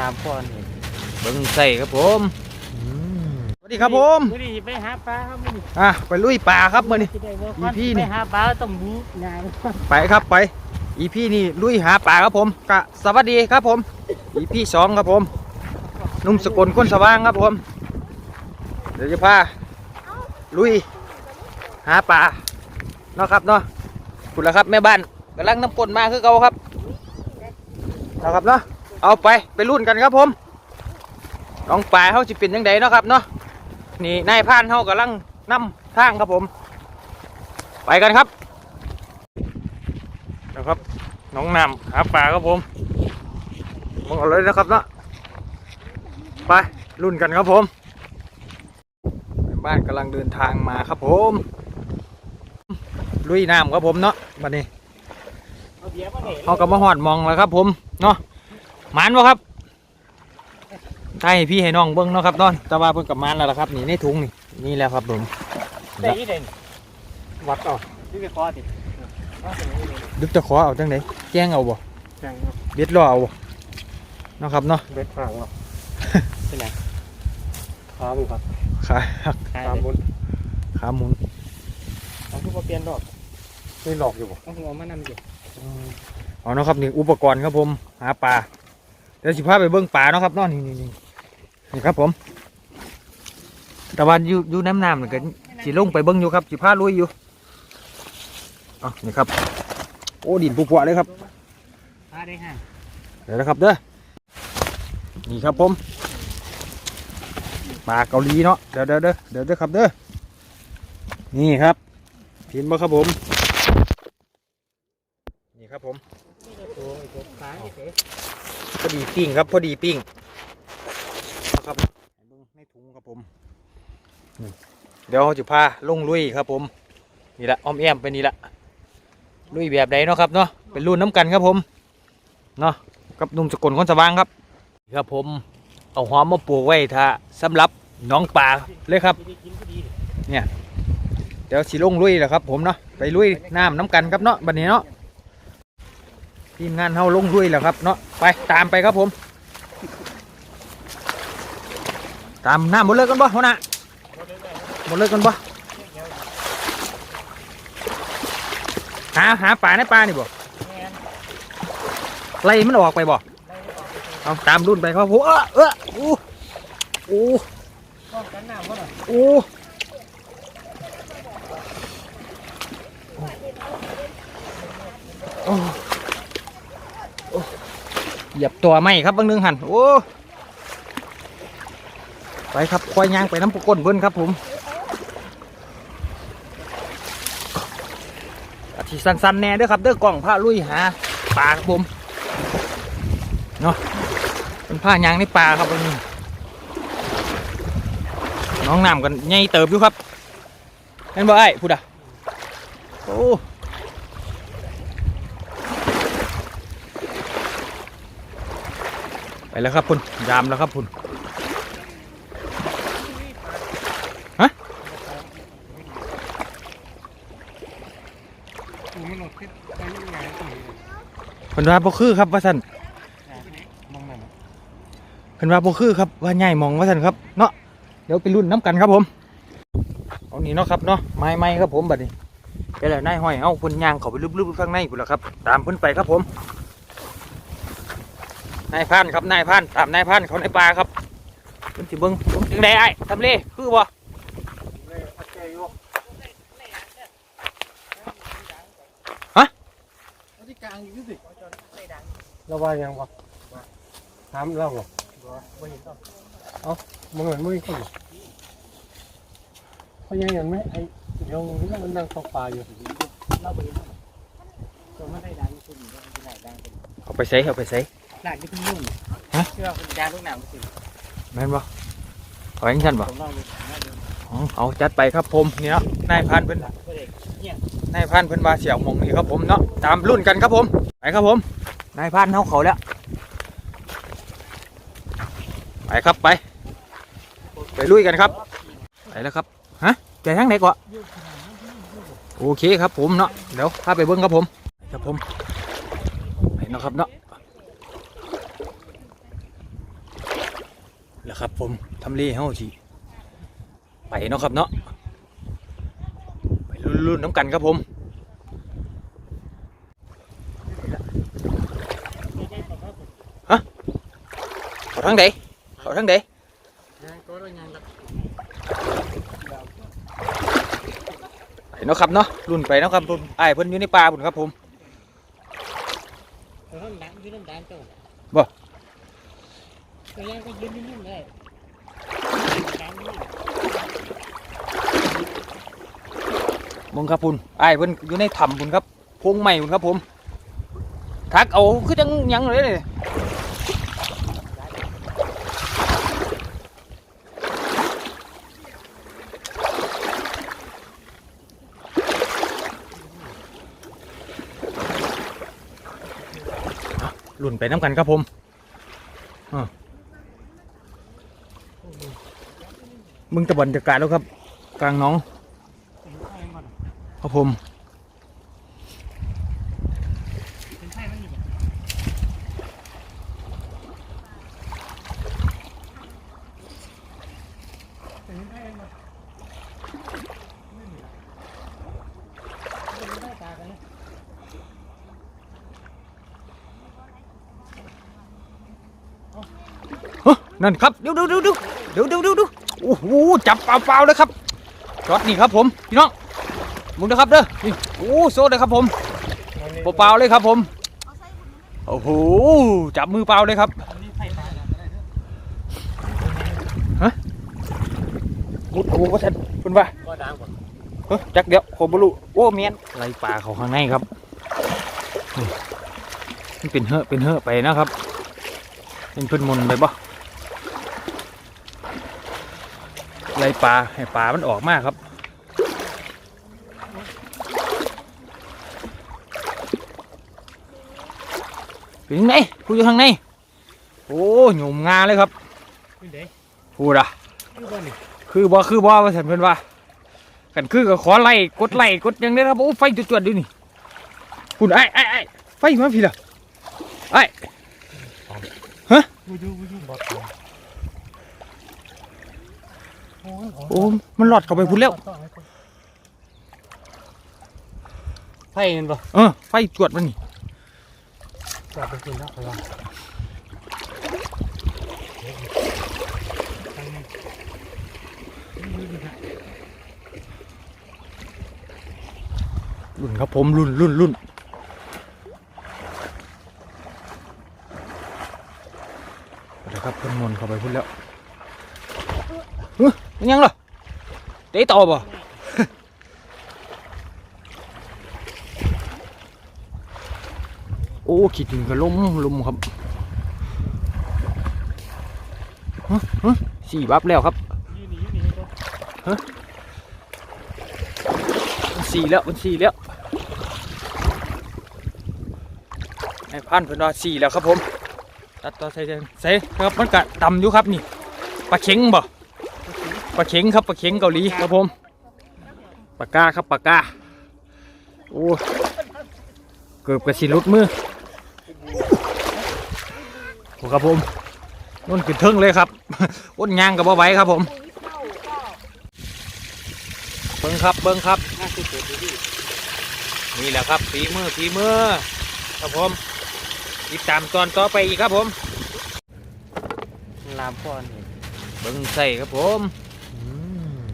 ลามพ่อนเห็นเบิ้งใส่ครับผมสวัสดีครับผมมื้อนี้ไปหาปลาครับมื้อนี้อะไปลุยป่าครับมื่อนี้ สิได้บ่อีพี่นี่ ไปหาปลาต้องมีงานไปครับไป อีพี่นี่ลุยหาป่าครับผมกะสวัสดีครับผม อีพี่สองครับผมนุ่มสกลคนสว่างครับผม เดี๋ยวจะพาลุยหาป่าเนาะครับเนาะคุณละครับแม่บ้านกำลังน้ำกลนมาคือเก่าครับเนาะครับเนาะ เอาไปไปรุ่นกันครับผมน้องป่าเขาจะเป็นยังไงเนาะครับเนาะนี่นายพรานเขากำลังนำทางครับผม ไปกันครับนะครับน้องน้ำหาปลาครับผมมองเอาเลยนะครับเนาะไปรุ่นกันครับผมแม่บ้านกำลังเดินทางมาครับผมลุยน้ำครับผมเนาะบัดนี้เอาเบียร์มาเด้เขาก็มาหอดมองแล้วครับผมเนาะ หมันวะครับใช่พี่ให้น้องเบิ้งเนาะครับเนาะแต่ว่าเพิ่งกับมันแล้วล่ะครับนี่ในถุงนี่นี่แล้วครับผมได้อีเด่นวัดเออกนี่ไปขอติเอาไปนี่เลยดึกจะขอเอาจังไหนแจ้งเอาบ่จังเนาะเบ็ดรอเอาบ่เนาะครับเนาะเบ็ดฝรั่งเนาะเป็นไงขาบุครับขาขาบุญขาหมุนเอาทุกเปลี่ยนดอกไม่หลอกอยู่บ่เอาหัวมานำอยู่เอาเนาะครับนี่อุปกรณ์ครับผมหาปลา เดี๋ยวสิพาไปเบิ้งปลาเนาะครับเนาะนี่นี่นี่นี่ครับผม แต่วันอยู่อยู่น้ำน้ำนี่ก็สิลงไปเบิ้งอยู่ครับสิพาลุยอยู่เอ๋อนี่ครับ โอ้ดินปุบๆเลยครับพาได้ห่างเดี๋ยวนะครับเด้อนี่ครับผมปลาเกาหลีเนาะเดี๋ยวเดี๋ยวเด้อเดี๋ยวเด้อครับเด้อนี่ครับเห็นบ่ครับผม นี่ครับผม พอดีปิ้งครับพอดีปิ้งนะครับให้เบิ่งในถุงครับผมนี่เดี๋ยวเราจะพาลงลุยครับผม นี่ละอ้อมแอมไปนี่ละลุยแบบใดเนาะครับเนาะเป็นรุ่นน้ำกันครับผมเนาะกับหนุ่มสกลคนสว่างครับนี่ครับผมเอาหอมมาปลูกไว้ถ้าสำหรับน้องป่าเลยครับที่ได้กินพอดีเดี๋ยวสิลงลุยแหละครับผมเนาะไปลุยน้ำน้ำกันครับเนาะบัดนี้เนาะ ทีมงานเฮาลงลุยแล้วครับเนาะไปตามไปครับผม ตามน้ำหมดเลยกันบ่หัวหน้าหมดเลยกันบ่หาหาปลาในปลานี่บ่แม่นไล่มันออกไปบ่เอาตามรุ่นไปครับผมเออเอออู้อู้ป้องกันน้ำบ่ล่ะอู้โอ้โอ้ เหยียบตัวไม่ครับบางนึงหันโอ้ไปครับควายยางไปน้ำปก้นเพิ่นครับผมอาทิสั้นๆแน่ด้อครับเด้อกล่องผ้าลุยหาปลาครับผมเนาะเป็นผ้ายางในปลาครับวันนี้น้องน้ำกันใหญ่เติบอยู่ครับเห็นบ่ไอ้พูดอะโอ้ไป แล้วครับคุณยามแล้วครับคุณกูไม่นไปยังไงสิเพิ่นว่าบ่คือครับว่าซั่นมองนั่นเพิ่นว่าบ่คือครับว่าใหญ่มองว่าซั่นครับเนาะเดี๋ยวไปรุ่นน้ำกันครับผมเอานี่เนาะครับเนาะไม้ไม้ครับผมบัดนี้ไปแล้วนายห้อยเอาเพิ่นย่างเขาไปลึกๆข้างในพุ่นละครับ ตามเพิ่นไปครับผม นายพรานครับนายพรานตามนายพรานเขาในป่าครับเพิ่นสิเบิ่งเบิ่งจังไดไอ้ทำเลคือบ่ที่กลางอยู่สิเราว่ายังวะถามเราหรอไม่เห็นต้องเอามึงเหมือนมึงคนเขายังเห็นไหมไอ้เดี๋ยวนี่มันนั่งตกปลาอยู่เราไปตัวไม่ได้ดังคุณไม่ได้ดังเอาไปใส่เอาไปใส่ หลานที่คุณยุ่งฮะ เชื่อคุณยาลูกหนาวสิแม่นบ่เอาอย่างฉันบ่ผมลองดูน่าดูอ๋อเอาจัดไปครับผมนี่เนาะนายพรานเพิ่นก็เด็กเนี่ยนายพรานเพิ่นว่าเสี่ยวหมองนี่ครับผมเนาะตามรุ่นกันครับผมไปครับผมนายพรานเฮาเขาแล้วไปครับไป ไปลุยกันครับไปแล้วครับฮะใจทางไหนก่อนโอเคครับผมเนาะเดี๋ยวพาไปเบิ้งครับผมไปครับผมไปเนาะครับเนาะ แล้วครับผมทำเลเฮาสิไปเนาะครับเนาะไปรุ่นๆน้ำกันครับผมฮะเขาทางใดเขาทางใดตัวละยังครับไปเนาะครับเนาะรุ่นไปเนาะครับผมไอ้ายเพิ่นอยู่ในป่าพุ่นครับผม ตัวน้ำดังยืนน้ำดังเจ้าบ่ตัวยังก็ยืนนิ่มๆได้ดังนี่มึงครับพุ่นไอ้ายเพิ่นอยู่ในถ้ำพุ่นครับพงใหม่พุ่นครับผม ทักเอาคือจังหยังเลยเนี่ยรุ่นไปน้ำกันครับผมอะ มึงตะบรรยากาศแล้วครับ กลางน้องครับผมเป็นไส้มันอยู่เป็นไส้มันเป็นไส้ตากันนะเฮ้ยนั่นครับเดี๋ยวดี๋ยวเดี๋ยวเดี๋ยวเดี๋ยวเดี๋ยวเดี๋ยว โอ้โหจับเปล่าๆเลยครับช็อตนี่ครับผมพี่น้องมึงนะครับเด้อนี่โอ้โซ่เลยครับผมเปล่าๆเลยครับผมโอ้โหจับมือเปล่าเลยครับอันนี้ไส้ตากันได้เด้อมุดโอ้ก็ทันคุณว่าบ่ดังบ่เฮ้ยจักเดี๋ยวผมบรูโอ้เมียนไล่ปลาเขาข้างในครับมันเป็นเหอะเป็นเหอะไปนะครับเป็นเพิ่นมนไปบ่ ไล่ปลาให้ปลามันออกมากครับเป็นยังไงผู้อยู่ทางในโอ้หยุ่มงาเลยครับเป็นเด้พูดอะคือบ่นี่คือบ่คือบ่ว่าสันเพิ่นว่ากันคือก็ขอไล่กดไล่กดหยังได้ครับโอ้ไฟจวดๆดูนี่คุณไอ้ไอ้ไอ้ไฟมาพี่ล่ะไอ้บูยูบูยูบ่ตาย โอ้ยโอ้มันหลอดเข้าไปพุ่นแล้วไส้เห็นบ่เออไฟจวดมันนี่จอดไปกินแล้วไปว่ารุ่นครับผมรุ่นรุ่นรุ่นเดี๋ยวครับเพิ่นมนต์เข้าไปพุ่นแล้วเฮ้ย มันยังเหรอเตะต่อบ่ โอ้ขีดถึงกับล้มลุมครับฮะฮะสี่บับแล้วครับยืนนี่ยืนนี่ก็มันสี่แล้วมันสี่แล้วไอ้พันเพิ่นว่าสี่แล้วครับผมตัดต่อใส่ใส่ใส่ครับมันกะต่ำอยู่ครับนี่ปลาเข็งบ่ ปลาเข็งครับปลาเข็งเกาหลีครับผมปากกาครับปากกาโอ้เกือบกระสิหลุดมือโอ้ครับผมนุ่นขึ้นเทิงเลยครับอ้นยางกับบ่ไหวครับผมเบิ้งครับเบิ้งครับน่าสุดเด็ดดีนี่แหละครับฝีมือฝีมือครับผมติดตามตอนต่อไปอีกครับผมลามพอนเบิ้งใส่ครับผมอืม